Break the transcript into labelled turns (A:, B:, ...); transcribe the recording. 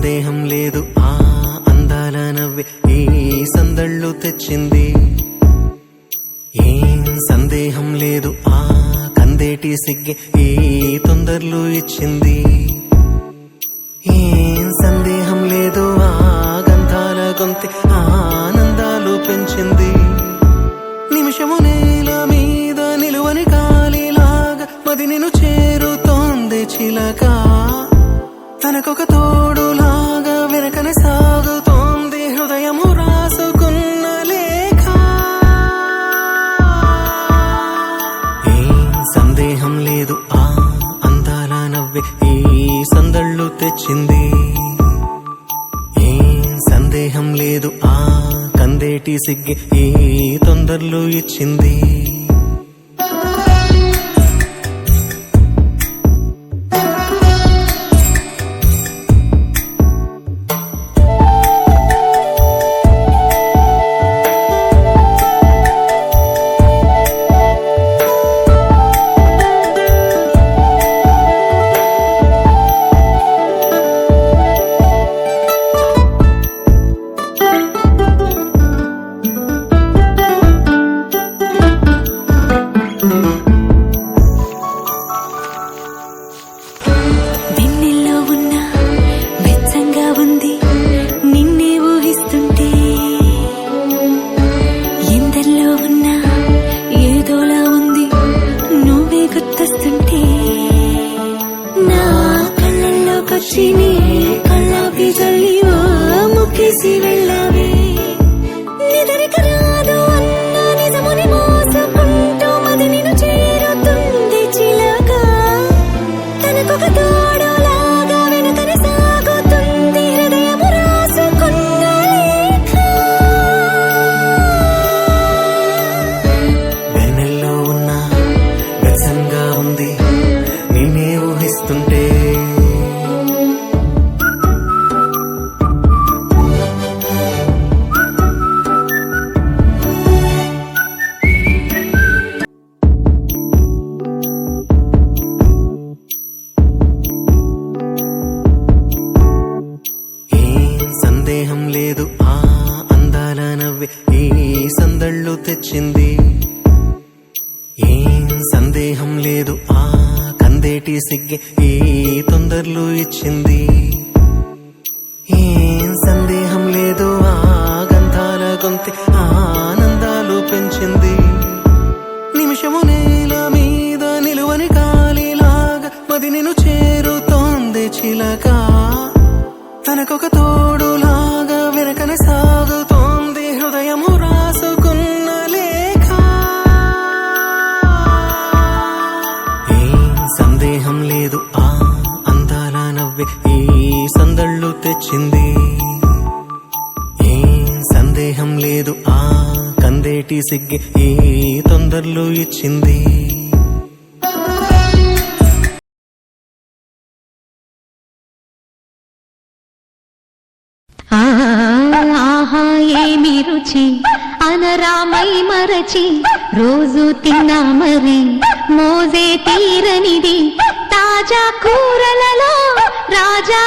A: సందేహం లేదు. ఆ అందాల నవ్వే ఈ సందళ్ళు తెచ్చింది. ఏం సందేహం లేదు. ఆ కందేటి సిగ్గి ఈ తొందరలు ఇచ్చింది. ఏం సందేహం లేదు. ఆ గంధాల గొంతి ఆనందాలు పెంచింది. నిమిషము నేల మీద నిలువని గాలిలాగా మది నిన్ను చేరుతోంది చిలక. తనకొక తోడులాగా వెనకనే సాగుతోంది. హృదయము రాసుకున్న లేఖ. ఏం సందేహం లేదు ఆ అందాల నవ్వే ఈ సందళ్ళు తెచ్చింది. ఏం సందేహం లేదు ఆ కందేటి సిగ్గి ఈ తొందరలు ఇచ్చింది. see you. అందాల ఈ సందళ్ళు తెచ్చింది. ఏం సందేహం లేదు. ఆ కందేటి సిగ్గి ఈ తొందరలు ఇచ్చింది. ఏం సందేహం లేదు. ఆ గంధాల గొంతి ఆనందాలు పెంచింది. నిమిషము నేల మీద నిలువని కాలిలాగా మది నిన్ను చేరుతోంది చిలక. తనకొక తో నువ్వే ఈ సందళ్ళు తెచ్చింది. సందేహం లేదు ఆ కందేటి సిగ్గి ఈ తొందరలు ఇచ్చింది.
B: ఆహా ఏమి రుచి? అనరామై మరచి రోజు తిన్నా మరి. మోజే తీరనిది తాజా కూరలలో రాజా